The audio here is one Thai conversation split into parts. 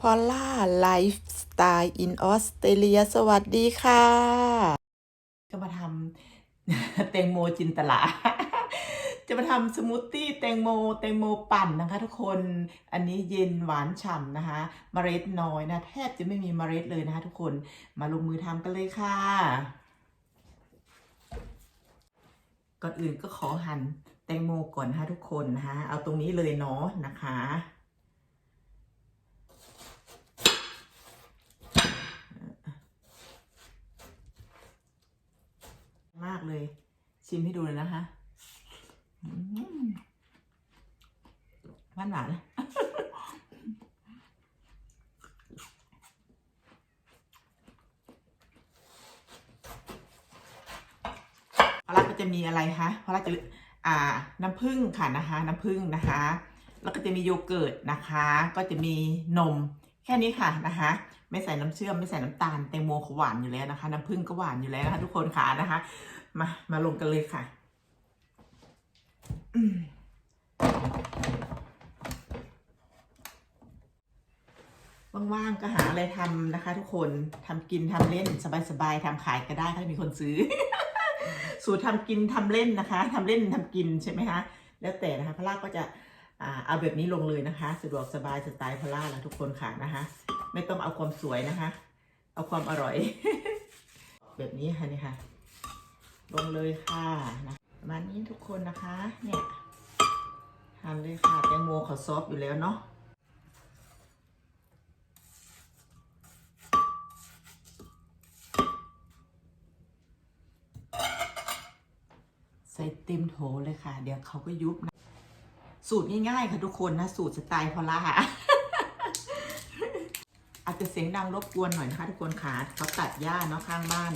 พอลล่าไลฟ์สไตล์อินออสเตรเลียสวัสดีค่ะ จะมาทำแตงโมจินตลา จะมาทำสมูทตี้แตงโมแตงโมปั่นนะคะทุกคนอันนี้เย็นหวานฉ่ำนะคะเมล็ดน้อยนะแทบจะไม่มีเมล็ดเลยนะคะทุกคนมาลงมือทำกันเลยค่ะ ก่อนอื่นก็ขอหั่นแตงโมก่อนนะคะทุกคนนะคะเอาตรงนี้เลยเนาะนะคะากเลย ชิมให้ดูเลยนะคะหวานหวานพอรักก็จะมีอะไรคะพอรักจะอ่า น้ำผึ้งค่ะนะคะ น้ำผึ้งนะคะ แล้วก็จะมีโยเกิร์ตนะคะ ก็จะมีนมแค่นี้ค่ะนะคะ ไม่ใส่น้ำเชื่อมไม่ใส่น้ำตาลแตงโมเขาหวานอยู่แล้วนะคะ น้ำผึ้งก็หวานอยู่แล้วนะคะ ทุกคนค่ะนะคะ มามาลงกันเลยค่ะว่างๆก็หาอะไรทำนะคะ ทุกคนทำกินทำเล่นสบายๆทำขายก็ได้ถ้ามีคนซื้อ สูตรทำกินทำเล่นนะคะทำเล่นทำกินใช่ไหมคะแล้วแต่นะคะพลาก็จะ เอาแบบนี้ลงเลยนะคะ สะดวกสบายสไตล์พล่าแล้วทุกคนค่ะนะคะ ไม่ต้องเอาความสวยนะคะ เอาความอร่อย แบบนี้ค่ะนี่ค่ะ ลงเลยค่ะนะประมาณนี้ทุกคนนะคะ เนี่ยทานเลยค่ะแตงโมเขาซอฟต์อยู่แล้วเนาะใส่เต็มโถเลยค่ะ เดี๋ยวเขาก็ยุบนะ สูตรง่ายๆ ค่ะทุกคนนะ สูตรสไตล์พอล่าอาจจะเสียงดังรบกวนหน่อยนะคะทุกคนค่ะเขาตัดหญ้าเนาะข้างบ้าน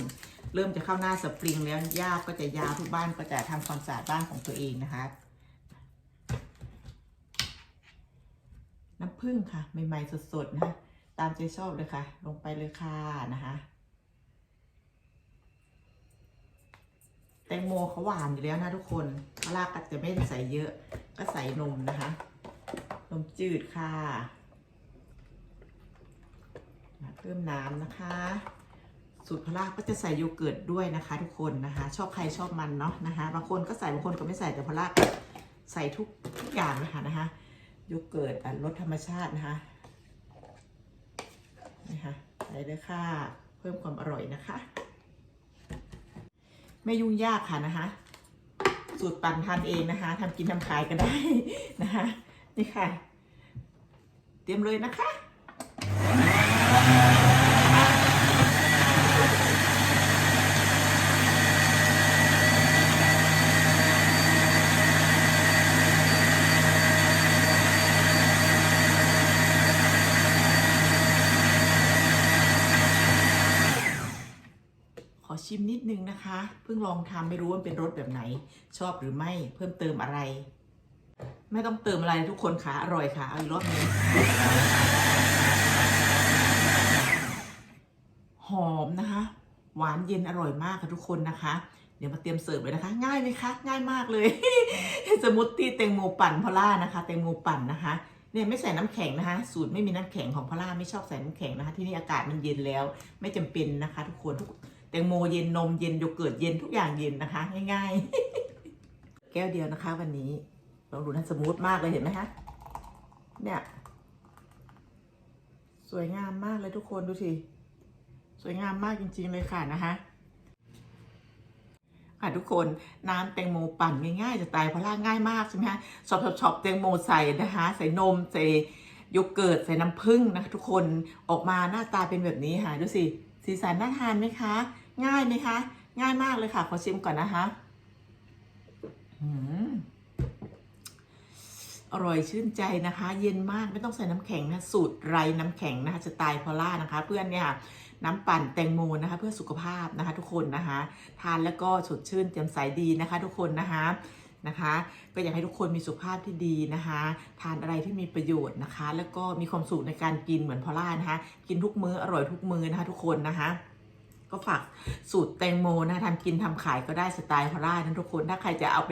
เริ่มจะเข้าหน้าสปริงแล้วหญ้าก็จะยาวทุกบ้านก็จะทำความสะอาดบ้านของตัวเองนะคะ น้ำผึ้งค่ะใหม่ๆสดๆนะตามใจชอบเลยค่ะ ลงไปเลยค่ะนะคะ แต งโมเขาหวานอยู่แล้วนะทุกคนมะลากก็จะไม่ใส่เยอะ ก็ใส่นมนะคะ นมจืดค่ะเพิ่มน้ำนะคะ สูตรพลาก็จะใส่โยเกิร์ตด้วยนะคะ ทุกคนนะคะ ชอบใครชอบมันเนาะนะคะบางคนก็ใส่บางคนก็ไม่ใส่แต่พลาใส่ทุกทุกอย่างนะคะนะคะโยเกิร์ตรสธรรมชาตินะคะนี่ค่ะใส่เลยค่ะ เพิ่มความอร่อยนะคะ ไม่ยุ่งยากค่ะนะคะสูตรปั่นทานเองนะคะทำกินทำขายก็ได้นะคะนี่ค่ะ เตรียมเลยนะคะ อชิมนิดนึงนะคะ เพิ่งลองทำไม่รู้ว่าเป็นรสแบบไหน ชอบหรือไม่เพิ่มเติมอะไร ไม่ต้องเติมอะไรทุกคนค่ะอร่อยค่ะเอาอีกรอบหนึงหอมนะคะ หวานเย็นอร่อยมากค่ะทุกคนนะคะ เดี๋ยวมาเตรียมเสิร์ฟเลยนะคะ ง่ายไหมคะ ง่ายมากเลยสมูทตี้แตงโมปั่นพอล่านะคะแตงโมปั่นนะคะเนี่ยไม่ใส่น้ำแข็งนะคะ สูตรไม่มีน้ำแข็งของพล่าไม่ชอบใส่น้ำแข็งนะคะ ที่นี่อากาศมันเย็นแล้ว ไม่จำเป็นนะคะ ทุกคนทุก แตงโมเย็นนมเย็นโยเกิร์ตเย็นทุกอย่างเย็นนะคะ ง่ายๆ แก้วเดียวนะคะ วันนี้ลองดูนะสมูทมากเลยเห็นไหมคะเนี่ยสวยงามมากเลยทุกคนดูสิสวยงามมากจริง ๆ เลยค่ะนะคะค่ะทุกคนน้ำแตงโมปั่นง่ายๆจะตายเพราะล่าง่ายมากใช่ไหมคะช็อปช็อปช็อปแตงโมใส่นะคะใส่นมใส่โยเกิร์ตใส่น้ำผึ้งนะคะทุกคนออกมาหน้าตาเป็นแบบนี้ค่ะดูสิสีสันน่าทานไหมคะ ง่ายไหมคะ ง่ายมากเลยค่ะ ขอชิมก่อนนะคะอร่อยชื่นใจนะคะ เย็นมากไม่ต้องใส่น้ำแข็งนะสูตรไรน้ำแข็งนะคะจะตายพอล่านะคะ เพื่อนเนี่ยน้ำปั่นแตงโมนะคะ เพื่อสุขภาพนะคะ ทุกคนนะคะ ทานแล้วก็สดชื่นแจ่มใสดีนะคะ ทุกคนนะคะนะคะ ก็อยากให้ทุกคนมีสุขภาพที่ดีนะคะ ทานอะไรที่มีประโยชน์นะคะ แล้วก็มีความสุขในการกินเหมือนพอล่านะคะ กินทุกมื้ออร่อยทุกมื้อนะคะ ทุกคนนะคะ ก็ฝากสูตรแตงโมนะทำกินทำขายก็ได้สไตล์พอร่านะทุกคนถ้าใครจะเอาไป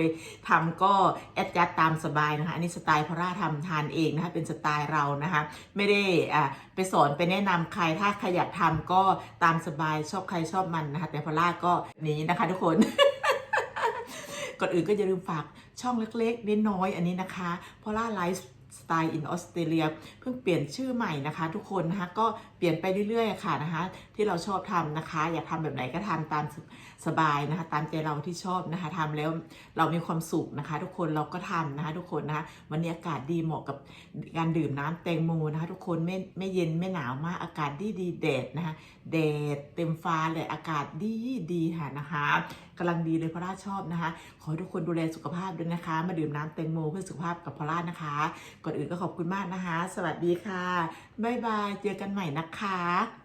ทำก็แอดยัดตามสบายนะคะอันนี้สไตล์พอร่าทำทานเองนะคะเป็นสไตล์เรานะคะไม่ได้อ่าไปสอนไปแนะนำใครถ้าใครอยากทำก็ตามสบายชอบใครชอบมันนะคะแต่พอร่าก็นี้นะคะทุกคนก่อนอื่นก็อย่าลืมฝากช่องเล็กๆน้อยๆอันนี้นะคะพอล่าไลฟ์ สไตล์อินออสเตรเลียเพิ่งเปลี่ยนชื่อใหม่นะคะ ทุกคนนะคะก็เปลี่ยนไปเรื่อยๆค่ะนะคะที่เราชอบทำนะคะ อยากทำแบบไหนก็ทำตามสบายนะคะ ตามใจเราที่ชอบนะคะทำแล้วเรามีความสุขนะคะ ทุกคนเราก็ทำนะคะทุกคนนะคะวันนี้อากาศดีเหมาะกับการดื่มน้ำแตงโมนะคะ ทุกคนไม่ไม่เย็นไม่หนาวมากอากาศดีดีแดดนะคะแดดเต็มฟ้าเลยอากาศดีดีค่ะนะคะ กำลังดีเลยพระราชชอบนะคะ ขอให้ทุกคนดูแลสุขภาพด้วยนะคะ มาดื่มน้ำแตงโมเพื่อสุขภาพกับพอล่านะคะ ก่อนอื่นก็ขอบคุณมากนะคะ สวัสดีค่ะบ๊ายบายเจอกันใหม่นะคะ